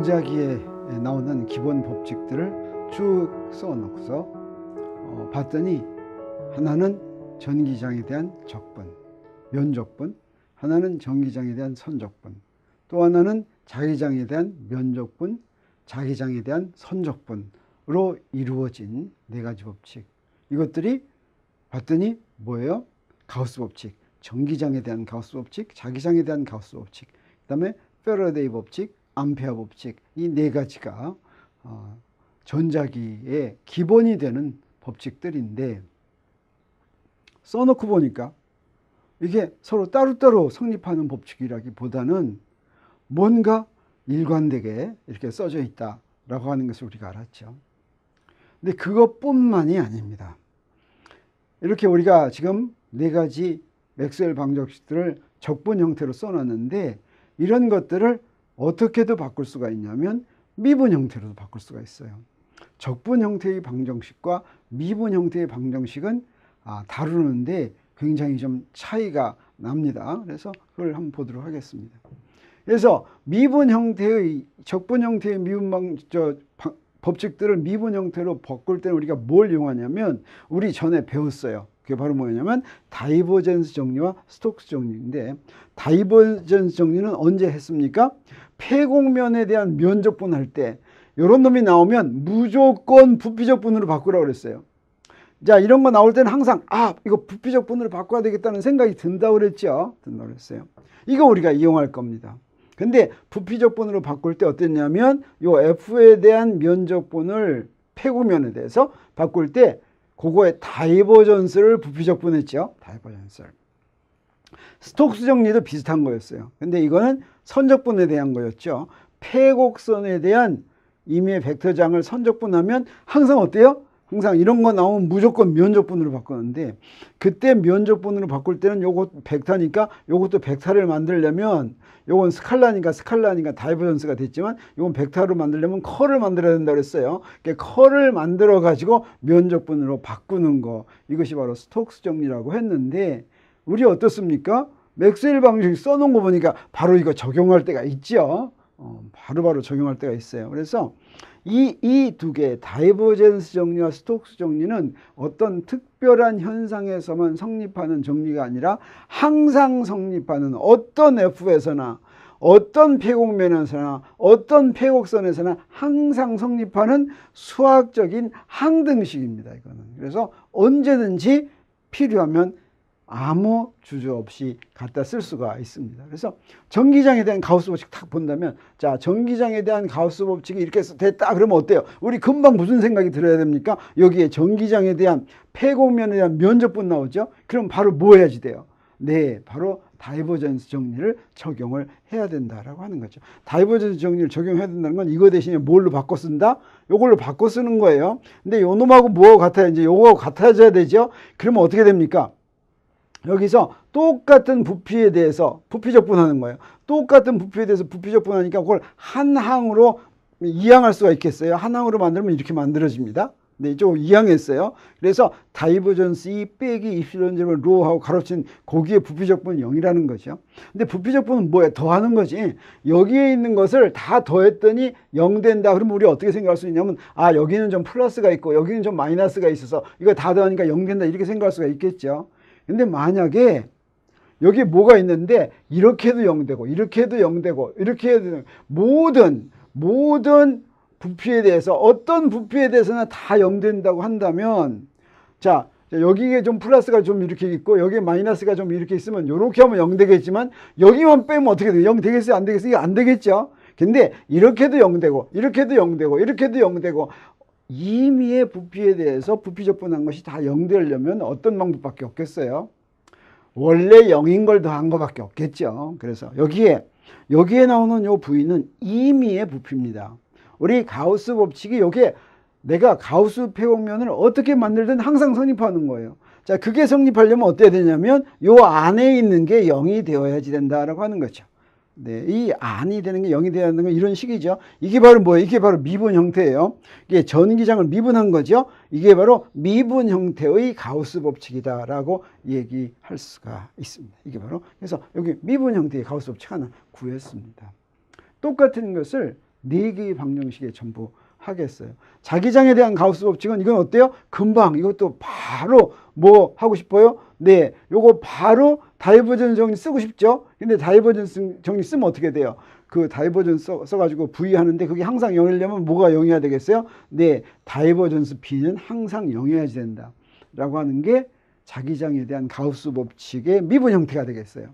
전자기에 나오는 기본 법칙들을 쭉 써놓고서 어, 봤더니 하나는 전기장에 대한 적분, 면적분, 하나는 전기장에 대한 선적분, 또 하나는 자기장에 대한 면적분, 자기장에 대한 선적분으로 이루어진 네 가지 법칙. 이것들이 봤더니 뭐예요? 가우스 법칙, 전기장에 대한 가우스 법칙, 자기장에 대한 가우스 법칙, 그 다음에 페러데이 법칙, 암페어 법칙 이 네 가지가 어, 전자기의 기본이 되는 법칙들인데 써놓고 보니까 이게 서로 따로따로 성립하는 법칙이라기보다는 뭔가 일관되게 이렇게 써져 있다라고 하는 것을 우리가 알았죠. 근데 그것뿐만이 아닙니다. 이렇게 우리가 지금 네 가지 맥스웰 방정식들을 적분 형태로 써놨는데 이런 것들을 어떻게도 바꿀 수가 있냐면 미분 형태로도 바꿀 수가 있어요. 적분 형태의 방정식과 미분 형태의 방정식은 아, 다루는데 굉장히 좀 차이가 납니다. 그래서 그걸 한번 보도록 하겠습니다. 그래서 미분 형태의 적분 형태의 미분 방, 저, 방, 법칙들을 미분 형태로 바꿀 때는 우리가 뭘 이용하냐면 우리 전에 배웠어요. 그게 바로 뭐냐면 다이버전스 정리와 스톡스 정리인데 다이버전스 정리는 언제 했습니까? 폐곡면에 대한 면적분 할 때 이런 놈이 나오면 무조건 부피적분으로 바꾸라고 그랬어요. 자 이런 거 나올 때는 항상 아 이거 부피적분으로 바꿔야 되겠다는 생각이 든다고 그랬죠. 든다고 그랬어요. 이거 우리가 이용할 겁니다. 근데 부피적분으로 바꿀 때 어땠냐면 요 F에 대한 면적분을 폐구면에 대해서 바꿀 때 그거의 다이버전스를 부피적분했죠. 다이버전스를. 스톡스 정리도 비슷한 거였어요. 근데 이거는 선적분에 대한 거였죠. 폐곡선에 대한 임의의 벡터장을 선적분하면 항상 어때요? 항상 이런 거 나오면 무조건 면적분으로 바꾸는데 그때 면적분으로 바꿀 때는 요거 벡터니까 요것도 벡터를 만들려면 요건 스칼라니까 스칼라니까 다이버전스가 됐지만 요건 벡터로 만들려면 컬을 만들어야 된다고 그랬어요. 그러니까 컬을 만들어 가지고 면적분으로 바꾸는 거 이것이 바로 스톡스 정리라고 했는데 우리 어떻습니까? 맥스웰 방식 써놓은 거 보니까 바로 이거 적용할 때가 있죠. 어, 바로바로 바로 적용할 때가 있어요. 그래서 이 이 두 개, 다이버젠스 정리와 스톡스 정리는 어떤 특별한 현상에서만 성립하는 정리가 아니라 항상 성립하는 어떤 F에서나 어떤 폐곡면에서나 어떤 폐곡선에서나 항상 성립하는 수학적인 항등식입니다. 이거는. 그래서 언제든지 필요하면 아무 주저 없이 갖다 쓸 수가 있습니다. 그래서 전기장에 대한 가우스 법칙 딱 본다면 자 전기장에 대한 가우스 법칙이 이렇게 됐다 그러면 어때요? 우리 금방 무슨 생각이 들어야 됩니까? 여기에 전기장에 대한 폐곡면에 대한 면적분 나오죠? 그럼 바로 뭐 해야지 돼요? 네, 바로 다이버전스 정리를 적용을 해야 된다라고 하는 거죠. 다이버전스 정리를 적용해야 된다는 건 이거 대신에 뭘로 바꿔 쓴다? 요걸로 바꿔 쓰는 거예요. 근데 요 놈하고 뭐하고 같아야 이제 요거하고 같아져야 되죠? 그러면 어떻게 됩니까? 여기서 똑같은 부피에 대해서 부피 적분하는 거예요. 똑같은 부피에 대해서 부피 적분하니까 그걸 한 항으로 이항할 수가 있겠어요. 한 항으로 만들면 이렇게 만들어집니다. 네, 좀 이항했어요. 그래서 다이버전스 이 빼기 입실론 제곱을 로하고 가로친 거기에 부피 적분은 0이라는 거죠. 근데 부피 적분은 뭐야? 더하는 거지. 여기에 있는 것을 다 더했더니 0 된다. 그러면 우리 어떻게 생각할 수 있냐면 아 여기는 좀 플러스가 있고 여기는 좀 마이너스가 있어서 이거 다 더하니까 0 된다. 이렇게 생각할 수가 있겠죠. 근데 만약에 여기 뭐가 있는데 이렇게 도 0되고 이렇게 도 0되고 이렇게 해도 모든 모든 부피에 대해서 어떤 부피에 대해서나 다 0된다고 한다면 자 여기에 좀 플러스가 좀 이렇게 있고 여기에 마이너스가 좀 이렇게 있으면 이렇게 하면 0 되겠지만 여기만 빼면 어떻게 돼요? 0 되겠어요? 안 되겠어요? 이게 안 되겠죠? 근데 이렇게도 0 되고 이렇게도 0 되고 이렇게도 0 되고 임의의 부피에 대해서 부피적분한 것이 다 0되려면 어떤 방법밖에 없겠어요? 원래 0인 걸 더한 것밖에 없겠죠. 그래서 여기에 여기에 나오는 요 부위는 임의의 부피입니다. 우리 가우스 법칙이 여기에 내가 가우스 폐곡면을 어떻게 만들든 항상 성립하는 거예요. 자, 그게 성립하려면 어때야 되냐면 요 안에 있는 게 0이 되어야지 된다라고 하는 거죠. 네, 이 안이 되는 게 0이 되는 건 이런 식이죠. 이게 바로 뭐예요? 이게 바로 미분 형태예요. 이게 전기장을 미분한 거죠. 이게 바로 미분 형태의 가우스 법칙이다라고 얘기할 수가 있습니다. 이게 바로 그래서 여기 미분 형태의 가우스 법칙 하나 구했습니다. 똑같은 것을 네 개의 방정식에 전부 하겠어요. 자기장에 대한 가우스 법칙은 이건 어때요? 금방 이것도 바로 뭐 하고 싶어요? 네, 요거 바로 다이버전스 정리 쓰고 싶죠? 근데 다이버전스 정리 쓰면 어떻게 돼요? 그 다이버전스 써, 써가지고 V 하는데 그게 항상 0이려면 뭐가 0이어야 되겠어요? 네, 다이버전스 B는 항상 0이어야지 된다. 라고 하는 게 자기장에 대한 가우스 법칙의 미분 형태가 되겠어요.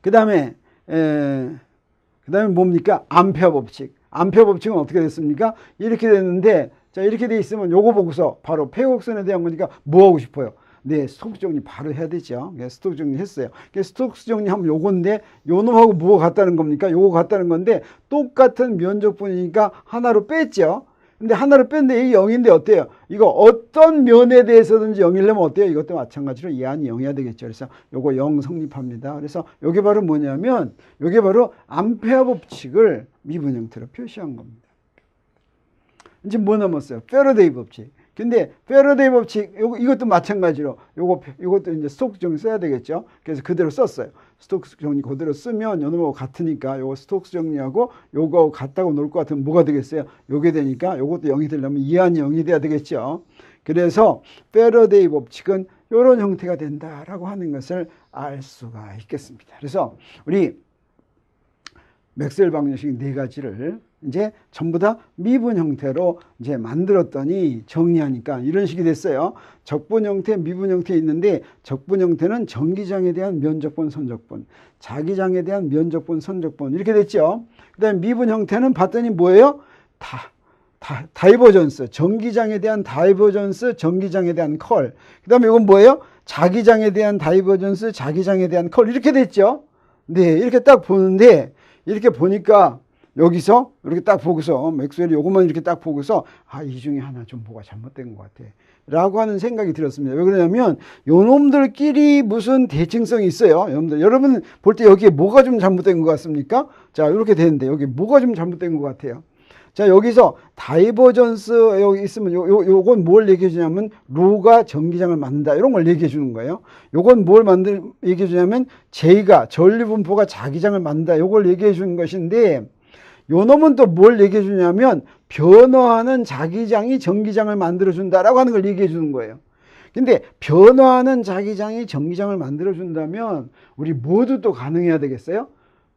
그 다음에, 그 다음에 뭡니까? 암페어 법칙. 암페어 법칙은 어떻게 됐습니까? 이렇게 됐는데, 자, 이렇게 돼 있으면 요거 보고서 바로 폐곡선에 대한 거니까 뭐 하고 싶어요? 네, 스톡스 정리 바로 해야 되죠. 네, 스톡스 정리 했어요. 스톡스 정리 하면 요건데, 요 놈하고 뭐가 같다는 겁니까? 요거 같다는 건데, 똑같은 면적분이니까 하나로 뺐죠. 근데 하나로 뺐는데 이게 0인데 어때요? 이거 어떤 면에 대해서든지 0이려면 어때요? 이것도 마찬가지로 이 안이 0이어야 되겠죠. 그래서 요거 0 성립합니다. 그래서 요게 바로 뭐냐면 요게 바로 암페어 법칙을 미분 형태로 표시한 겁니다. 이제 뭐 남았어요? 페러데이 법칙. 근데 페러데이 법칙 요거 이것도 마찬가지로 요거 요것도 이제 스톡스 정리 써야 되겠죠. 그래서 그대로 썼어요. 스톡스 정리 그대로 쓰면 요놈하고 같으니까 요거 스톡스 정리하고 요거 같다고 놓을 것 같으면 뭐가 되겠어요? 요게 되니까 요것도 0이 되려면 이안이 0이 돼야 되겠죠. 그래서 페러데이 법칙은 요런 형태가 된다라고 하는 것을 알 수가 있겠습니다. 그래서 우리 맥스웰 방정식 네 가지를 이제 전부 다 미분 형태로 이제 만들었더니 정리하니까 이런 식이 됐어요. 적분 형태, 미분 형태 있는데 적분 형태는 전기장에 대한 면적분, 선적분, 자기장에 대한 면적분, 선적분 이렇게 됐죠. 그다음에 미분 형태는 봤더니 뭐예요? 다, 다 다이버전스, 전기장에 대한 다이버전스, 전기장에 대한 컬. 그 다음에 이건 뭐예요? 자기장에 대한 다이버전스, 자기장에 대한 컬 이렇게 됐죠. 네, 이렇게 딱 보는데 이렇게 보니까 여기서 이렇게 딱 보고서 맥스웰이 요것만 이렇게 딱 보고서 아 이 중에 하나 좀 뭐가 잘못된 것 같아. 라고 하는 생각이 들었습니다. 왜 그러냐면 요놈들끼리 무슨 대칭성이 있어요? 여러분들 여러분 볼 때 여기에 뭐가 좀 잘못된 것 같습니까? 자 이렇게 되는데 여기 뭐가 좀 잘못된 것 같아요? 자 여기서 다이버전스 여기 있으면 요, 요, 요건 뭘 얘기해 주냐면 로가 전기장을 만든다. 이런 걸 얘기해 주는 거예요. 요건 뭘 만들 얘기해 주냐면 J가 전류분포가 자기장을 만든다. 요걸 얘기해 주는 것인데 요 놈은 또 뭘 얘기해 주냐면 변화하는 자기장이 전기장을 만들어 준다라고 하는 걸 얘기해 주는 거예요. 근데 변화하는 자기장이 전기장을 만들어 준다면 우리 모두 또 가능해야 되겠어요?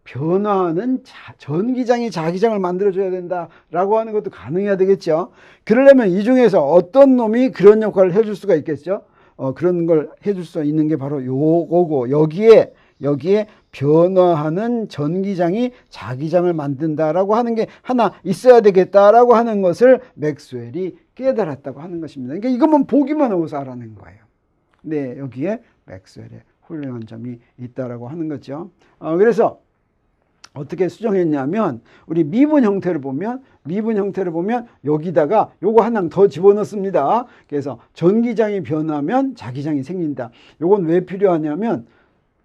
변화하는 자, 전기장이 자기장을 만들어 줘야 된다라고 하는 것도 가능해야 되겠죠. 그러려면 이 중에서 어떤 놈이 그런 역할을 해줄 수가 있겠죠? 어, 그런 걸 해줄 수 있는 게 바로 요거고 여기에 여기에 변화하는 전기장이 자기장을 만든다라고 하는 게 하나 있어야 되겠다라고 하는 것을 맥스웰이 깨달았다고 하는 것입니다. 그러니까 이것만 보기만 하고서 알아낸 거예요. 네, 여기에 맥스웰의 훌륭한 점이 있다라고 하는 거죠. 어, 그래서 어떻게 수정했냐면 우리 미분 형태를 보면 미분 형태를 보면 여기다가 요거 하나 더 집어넣습니다. 그래서 전기장이 변하면 자기장이 생긴다. 요건 왜 필요하냐면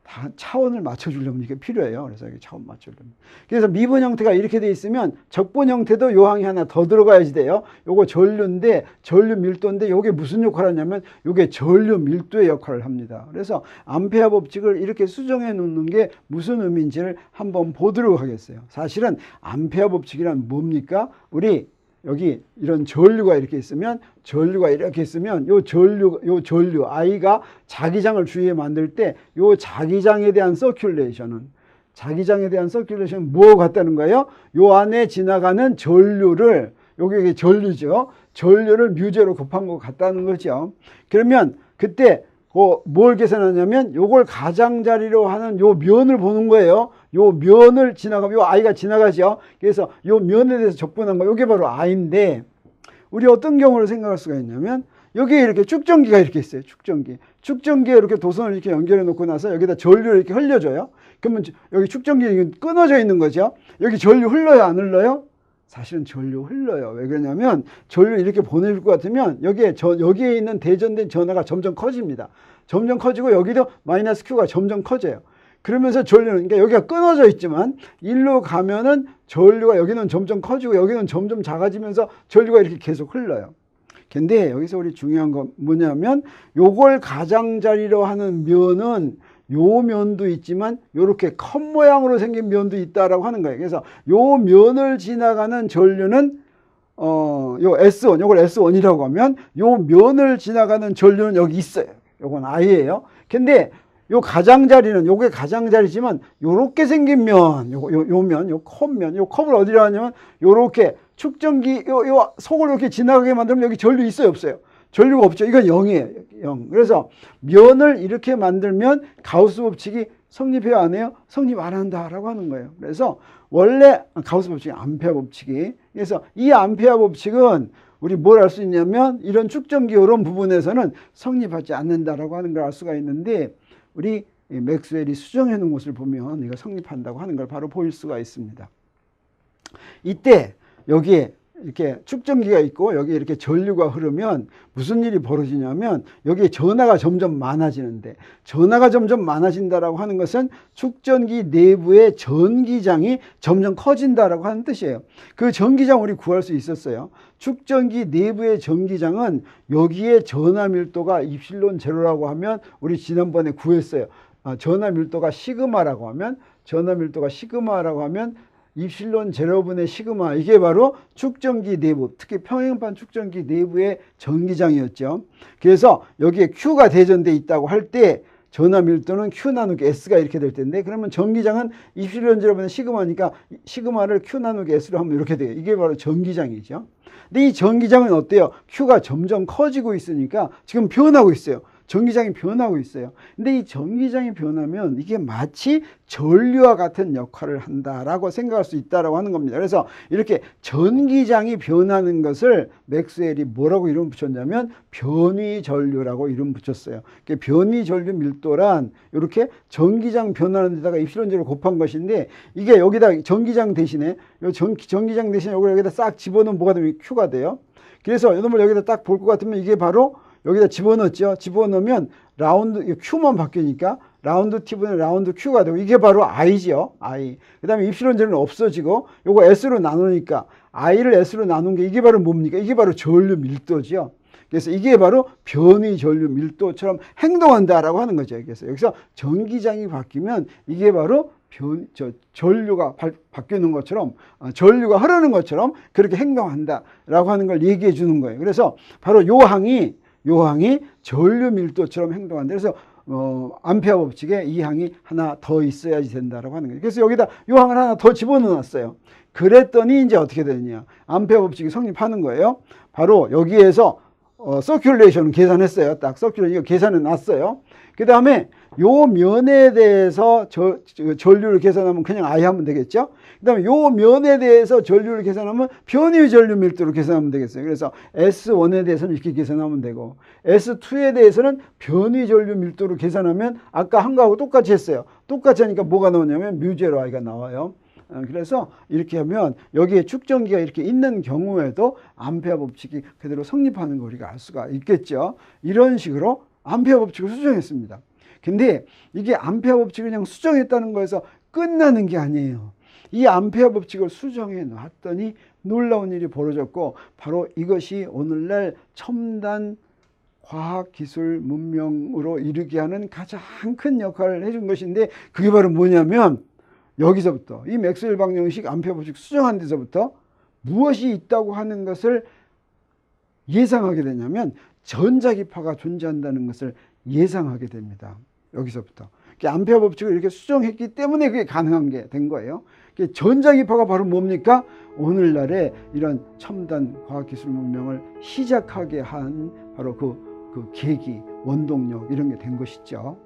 다 차원을 맞춰주려면 이게 필요해요. 그래서 이게 차원 맞추려면. 그래서 미분 형태가 이렇게 돼 있으면 적분 형태도 요항이 하나 더 들어가야지 돼요. 요거 전류인데 전류 밀도인데 요게 무슨 역할을 하냐면 요게 전류 밀도의 역할을 합니다. 그래서 암페어 법칙을 이렇게 수정해 놓는 게 무슨 의미인지를 한번 보도록 하겠어요. 사실은 암페어 법칙이란 뭡니까? 우리 여기 이런 전류가 이렇게 있으면 전류가 이렇게 있으면 요 전류 요 전류 아이가 자기장을 주위에 만들 때 요 자기장에 대한 서큘레이션은 자기장에 대한 서큘레이션 뭐 같다는 거예요? 요 안에 지나가는 전류를 여기 전류죠. 전류를 뮤제로 곱한 것 같다는 거죠. 그러면 그때 그뭘 계산하냐면 요걸 가장자리로 하는 요 면을 보는 거예요. 요 면을 지나가면 요 아이가 지나가죠. 그래서 요 면에 대해서 적분한 거 요게 바로 아인데 우리 어떤 경우를 생각할 수가 있냐면 여기에 이렇게 축전기가 이렇게 있어요. 축전기. 축전기에 이렇게 도선을 이렇게 연결해 놓고 나서 여기다 전류를 이렇게 흘려줘요. 그러면 여기 축전기 끊어져 있는 거죠. 여기 전류 흘러요, 안 흘러요? 사실은 전류 흘러요. 왜 그러냐면 전류 이렇게 보내줄 것 같으면 여기에 저, 여기에 있는 대전된 전하가 점점 커집니다. 점점 커지고 여기도 마이너스 Q가 점점 커져요. 그러면서 전류는 그러니까 여기가 끊어져 있지만 일로 가면은 전류가 여기는 점점 커지고 여기는 점점 작아지면서 전류가 이렇게 계속 흘러요. 근데 여기서 우리 중요한 건 뭐냐면 요걸 가장자리로 하는 면은 요 면도 있지만 요렇게 컵 모양으로 생긴 면도 있다라고 하는 거예요. 그래서 요 면을 지나가는 전류는 어, 요 S1, 요걸 S1이라고 하면 요 면을 지나가는 전류는 여기 있어요. 요건 I예요. 근데 요 가장자리는 요게 가장자리지만 요렇게 생긴 면, 요, 요, 요 면, 요 컵면, 요 컵을 어디로 하냐면 요렇게 축전기 요, 요 속을 이렇게 지나가게 만들면 여기 전류 있어요, 없어요? 전류가 없죠. 이건 0이에요. 0. 그래서 면을 이렇게 만들면 가우스 법칙이 성립해야 안 해요? 성립 안 한다라고 하는 거예요. 그래서 원래 가우스 법칙이 암페어 법칙이 그래서 이 암페어 법칙은 우리 뭘 알 수 있냐면 이런 축전기 이런 부분에서는 성립하지 않는다라고 하는 걸 알 수가 있는데 우리 이 맥스웰이 수정해 놓은 것을 보면 이거 성립한다고 하는 걸 바로 보일 수가 있습니다. 이때 여기에 이렇게 축전기가 있고 여기 이렇게 전류가 흐르면 무슨 일이 벌어지냐면 여기에 전하가 점점 많아지는데 전하가 점점 많아진다라고 하는 것은 축전기 내부의 전기장이 점점 커진다라고 하는 뜻이에요. 그 전기장 우리 구할 수 있었어요. 축전기 내부의 전기장은 여기에 전하 밀도가 입실론 제로라고 하면 우리 지난번에 구했어요. 아, 전하 밀도가 시그마라고 하면 전하 밀도가 시그마라고 하면 입실론 제로분의 시그마 이게 바로 축전기 내부 특히 평행판 축전기 내부의 전기장이었죠. 그래서 여기에 Q가 대전돼 있다고 할때 전화 밀도는 Q 나누기 S가 이렇게 될 텐데 그러면 전기장은 입실론 제로분의 시그마니까 시그마를 Q 나누기 S로 하면 이렇게 돼요. 이게 바로 전기장이죠. 근데 이 전기장은 어때요? Q가 점점 커지고 있으니까 지금 변하고 있어요. 전기장이 변하고 있어요. 근데 이 전기장이 변하면 이게 마치 전류와 같은 역할을 한다라고 생각할 수 있다라고 하는 겁니다. 그래서 이렇게 전기장이 변하는 것을 맥스웰이 뭐라고 이름 붙였냐면 변위 전류라고 이름 붙였어요. 변위 전류 밀도란 이렇게 전기장 변하는 데다가 입실론제로 곱한 것인데 이게 여기다 전기장 대신에 요 전, 전기장 대신에 여기다 싹 집어넣으면 뭐가 되면 Q가 돼요. 그래서 이놈을 여기다 딱 볼 것 같으면 이게 바로 여기다 집어넣었죠. 집어넣으면 라운드 Q만 바뀌니까 라운드 T분의 라운드 Q가 되고 이게 바로 I죠. I. 그 다음에 입실론제는 없어지고 요거 S로 나누니까 I를 S로 나눈 게 이게 바로 뭡니까? 이게 바로 전류 밀도죠. 그래서 이게 바로 변위 전류 밀도처럼 행동한다라고 하는 거죠. 그래서 여기서 전기장이 바뀌면 이게 바로 변, 저, 전류가 바, 바뀌는 것처럼, 어, 전류가 흐르는 것처럼 그렇게 행동한다라고 하는 걸 얘기해 주는 거예요. 그래서 바로 요 항이 요 항이 전류 밀도처럼 행동한다. 그래서 어, 암페어 법칙에 이 항이 하나 더 있어야지 된다라고 하는 거예요. 그래서 여기다 요 항을 하나 더 집어넣었어요. 그랬더니 이제 어떻게 되느냐. 암페어 법칙이 성립하는 거예요. 바로 여기에서 어, 서큘레이션 계산했어요. 딱 서큘레이션 계산해 놨어요. 그 다음에 요 면에 대해서 저, 저, 전류를 계산하면 그냥 아예 하면 되겠죠. 그 다음에 요 면에 대해서 전류를 계산하면 변위 전류 밀도로 계산하면 되겠어요. 그래서 S1에 대해서는 이렇게 계산하면 되고 S2에 대해서는 변위 전류 밀도로 계산하면 아까 한 거하고 똑같이 했어요. 똑같이 하니까 뭐가 나오냐면 뮤제로 I가 나와요. 어, 그래서 이렇게 하면 여기에 축전기가 이렇게 있는 경우에도 암페어 법칙이 그대로 성립하는 걸 우리가 알 수가 있겠죠. 이런 식으로 암페어 법칙을 수정했습니다. 근데 이게 암페어 법칙을 그냥 수정했다는 거에서 끝나는 게 아니에요. 이 암페어 법칙을 수정해 놨더니 놀라운 일이 벌어졌고 바로 이것이 오늘날 첨단 과학 기술 문명으로 이르게 하는 가장 큰 역할을 해준 것인데 그게 바로 뭐냐면 여기서부터 이 맥스웰 방정식 암페어 법칙 수정한 데서부터 무엇이 있다고 하는 것을 예상하게 되냐면 전자기파가 존재한다는 것을 예상하게 됩니다. 여기서부터. 암페어 법칙을 이렇게 수정했기 때문에 그게 가능한 게 된 거예요. 전자기파가 바로 뭡니까? 오늘날의 이런 첨단 과학기술 문명을 시작하게 한 바로 그, 그 계기, 원동력 이런 게 된 것이죠.